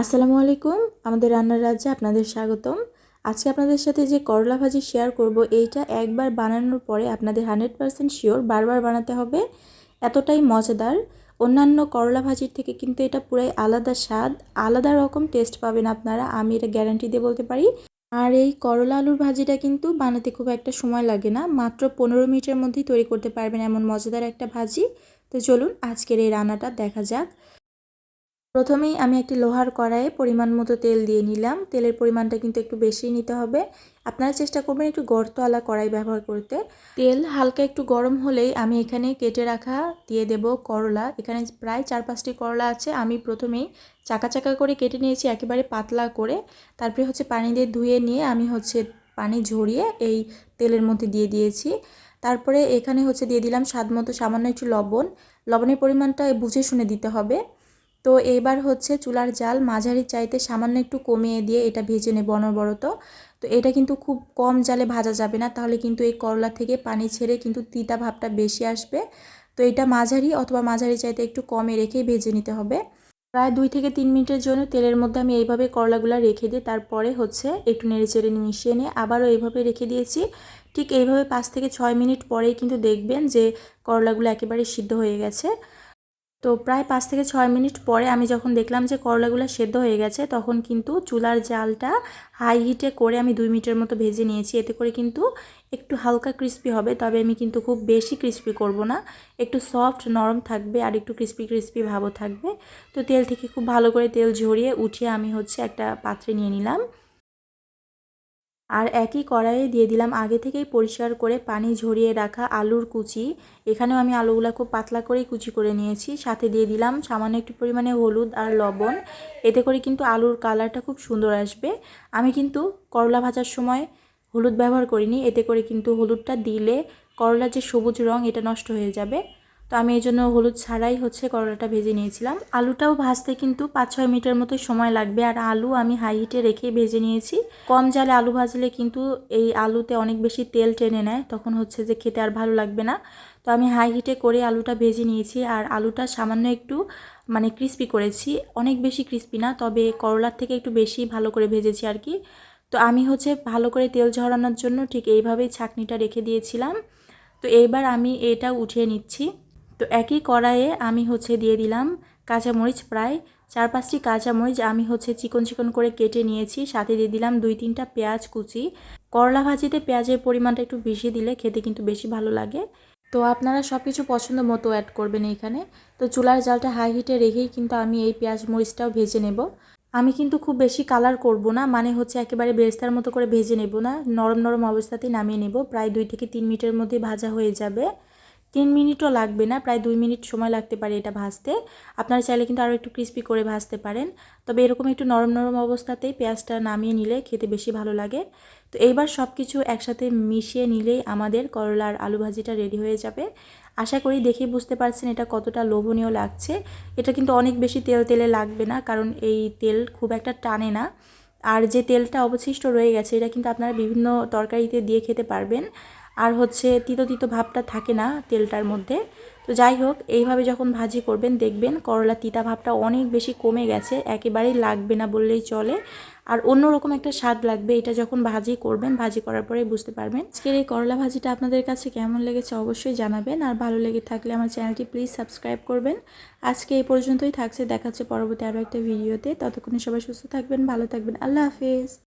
আসসালামু আলাইকুম, আমাদের রান্নার রাজ্যে আপনাদের স্বাগতম। আজকে আপনাদের সাথে যে করলা ভাজি শেয়ার করব, এইটা একবার বানানোর পরে আপনাদের হানড্রেড পারসেন্ট শিওর বারবার বানাতে হবে। এতটাই মজাদার। অন্যান্য করলা ভাজির থেকে কিন্তু এটা পুরাই আলাদা স্বাদ, আলাদা রকম টেস্ট পাবেন আপনারা, আমি এটা গ্যারান্টি দিয়ে বলতে পারি। আর এই করলা আলুর ভাজিটা কিন্তু বানাতে খুব একটা সময় লাগে না, মাত্র পনেরো মিনিটের মধ্যেই তৈরি করতে পারবেন এমন মজাদার একটা ভাজি। তো চলুন আজকের এই রান্নাটা দেখা যাক। প্রথমেই আমি একটি লোহার কড়াইয়ে পরিমাণ মতো তেল দিয়ে নিলাম। তেলের পরিমাণটা কিন্তু একটু বেশি নিতে হবে। আপনারা চেষ্টা করবেন একটু গর্তওয়ালা কড়াই ব্যবহার করতে। তেল হালকা একটু গরম হলেই আমি এখানে কেটে রাখা দিয়ে দেব করলা। এখানে প্রায় চার পাঁচটি করলা আছে। আমি প্রথমেই চাকা চাকা করে কেটে নিয়েছি একেবারে পাতলা করে। তারপরে হচ্ছে পানি দিয়ে ধুয়ে নিয়ে আমি হচ্ছে পানি ঝরিয়ে এই তেলের মধ্যে দিয়ে দিয়েছি। তারপরে এখানে হচ্ছে দিয়ে দিলাম স্বাদ মতো সামান্য একটু লবণ। লবণের পরিমাণটা বুঝে শুনে দিতে হবে। তো এবার হচ্ছে চুলার জাল মাঝারি চাইতে সামান্য একটু কমিয়ে দিয়ে এটা ভেজে নেব অনবরত। তো এটা কিন্তু খুব কম জালে ভাজা যাবে না, তাহলে কিন্তু এই করলা থেকে পানি ছেড়ে কিন্তু তিতা ভাবটা বেশি আসবে। তো এটা মাঝারি অথবা মাঝারি চাইতে একটু কমে রেখেই ভেজে নিতে হবে। প্রায় দুই থেকে তিন মিনিটের জন্য তেলের মধ্যে আমি এইভাবে করলাগুলো রেখে দিই তারপরে হচ্ছে একটু নেড়ে চেড়ে মিশিয়ে নিয়ে আবারও এইভাবে রেখে দিয়েছি। ঠিক এইভাবে পাঁচ থেকে ছয় মিনিট পরেই কিন্তু দেখবেন যে করলাগুলো একেবারে সিদ্ধ হয়ে গেছে। তো প্রায় পাঁচ থেকে ছয় মিনিট পরে আমি যখন দেখলাম যে করলাগুলো সেদ্ধ হয়ে গেছে, তখন কিন্তু চুলার জালটা হাই হিটে করে আমি দুই মিনিটের মতো ভেজে নিয়েছি। এতে করে কিন্তু একটু হালকা ক্রিস্পি হবে, তবে আমি কিন্তু খুব বেশি ক্রিস্পি করব না। একটু সফট নরম থাকবে আর একটু ক্রিস্পি ক্রিস্পি ভাবও থাকবে। তো তেল থেকে খুব ভালো করে তেল ঝরিয়ে উঠিয়ে আমি হচ্ছে একটা পাত্রে নিয়ে নিলাম। আর একই কড়াইয়ে দিয়ে দিলাম আগে থেকেই পরিষ্কার করে পানি ঝরিয়ে রাখা আলুর কুচি। এখানেও আমি আলুগুলো খুব পাতলা করেই কুচি করে নিয়েছি। সাথে দিয়ে দিলাম সামান্য একটু পরিমাণে হলুদ আর লবণ। এতে করে কিন্তু আলুর কালারটা খুব সুন্দর আসবে। আমি কিন্তু করলা ভাজার সময় হলুদ ব্যবহার করিনি। এতে করে কিন্তু হলুদটা দিলে করলার যে সবুজ রং, এটা নষ্ট হয়ে যাবে। তো আমি এই জন্য হলুদ ছাড়াই হচ্ছে করলাটা ভেজে নিয়েছিলাম। আলুটাও ভাজতে কিন্তু পাঁচ ছয় মিনিটের মতো সময় লাগবে আর আলু আমি হাই হিটে রেখে ভেজে নিয়েছি। কম জালে আলু ভাজলে কিন্তু এই আলুতে অনেক বেশি তেল টেনে নেয়, তখন হচ্ছে যে খেতে আর ভালো লাগবে না। তো আমি হাই হিটে করে আলুটা ভেজে নিয়েছি আর আলুটা সামান্য একটু মানে ক্রিস্পি করেছি। অনেক বেশি ক্রিস্পি না, তবে করলার থেকে একটু বেশি ভালো করে ভেজেছি আর কি। তো আমি হচ্ছে ভালো করে তেল ঝরানোর জন্য ঠিক এইভাবেই ছাকনিটা রেখে দিয়েছিলাম। তো এইবার আমি এটা উঠিয়ে নিচ্ছি। তো একই কড়াইয়ে আমি হচ্ছে দিয়ে দিলাম কাঁচামরিচ প্রায় চার পাঁচটি কাঁচামরিচ আমি হচ্ছে চিকন চিকন করে কেটে নিয়েছি। সাথে দিয়ে দিলাম দুই তিনটা পেঁয়াজ কুচি। করলা ভাজিতে পেঁয়াজের পরিমাণটা একটু বেশি দিলে খেতে কিন্তু বেশি ভালো লাগে। তো আপনারা সব কিছু পছন্দ মতো অ্যাড করবেন এইখানে তো চুলার জালটা হাই হিটে রেখেই কিন্তু আমি এই পেঁয়াজ মরিচটাও ভেজে নেব। আমি কিন্তু খুব বেশি কালার করব না মানে হচ্ছে একেবারে বেস্তার মতো করে ভেজে নেব না। নরম নরম অবস্থাতেই নামিয়ে নেব। প্রায় দুই থেকে তিন মিনিটের মধ্যে ভাজা হয়ে যাবে। তিন মিনিটও লাগবে না, প্রায় দুই মিনিট সময় লাগতে পারে এটা ভাজতে। আপনারা চাইলে কিন্তু আরও একটু ক্রিস্পি করে ভাজতে পারেন। তবে এরকম একটু নরম নরম অবস্থাতেই পেঁয়াজটা নামিয়ে নিলে খেতে বেশি ভালো লাগে। তো এইবার সব কিছু একসাথে মিশিয়ে নিলেই আমাদের করলার আলু ভাজিটা রেডি হয়ে যাবে। আশা করি দেখে বুঝতে পারছেন এটা কতটা লোভনীয় লাগছে। এটা কিন্তু অনেক বেশি তেল তেলে লাগবে না, কারণ এই তেল খুব একটা টানে না। আর যে তেলটা অবশিষ্ট রয়ে গেছে, এটা কিন্তু আপনারা বিভিন্ন তরকারিতে দিয়ে খেতে পারবেন। আর হচ্ছে তিতো তিতো ভাবটা থাকে না তেলটার মধ্যে। তো যাই হোক, এইভাবে যখন ভাজি করবেন, দেখবেন করলা তিতা ভাবটা অনেক বেশি কমে গেছে, একেবারেই লাগবে না বললেই চলে। আর অন্যরকম একটা স্বাদ লাগবে, এটা যখন ভাজি করবেন, ভাজি করার পরে বুঝতে পারবেন। আজকের এই করলা ভাজিটা আপনাদের কাছে কেমন লেগেছে অবশ্যই জানাবেন, আর ভালো লেগে থাকলে আমার চ্যানেলটি প্লিজ সাবস্ক্রাইব করবেন। আজকে এই পর্যন্তই থাকছে দেখাচ্ছে পরবর্তী আরও একটা ভিডিওতে। ততক্ষণে সবাই সুস্থ থাকবেন, ভালো থাকবেন, আল্লাহ হাফেজ।